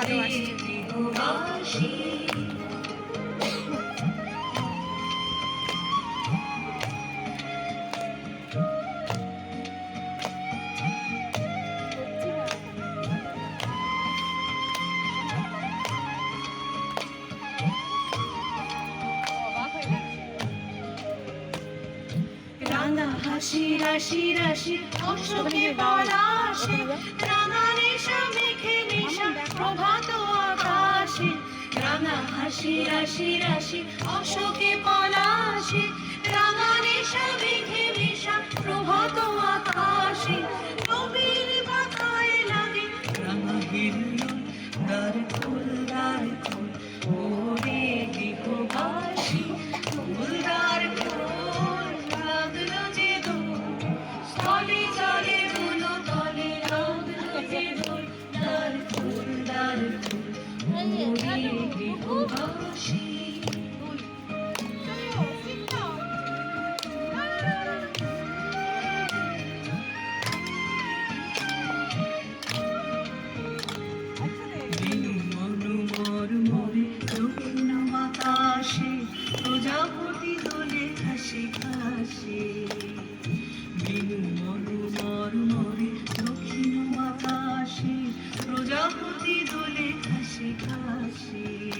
গৃহবাসী রাঙা হাসি রাশি রাশি অশোকে পলাশে রাঙা রেশা মেঘে নেশা প্রভাত আকাশে। রাঙা হাসি রাশি রাশি অশোকে পলাশে। প্রজাপতি দোলে হাসি খাসে। বিনু মনু মর মরে দক্ষিণ বাতাসে প্রজাপতি দোলে হাসি খাসে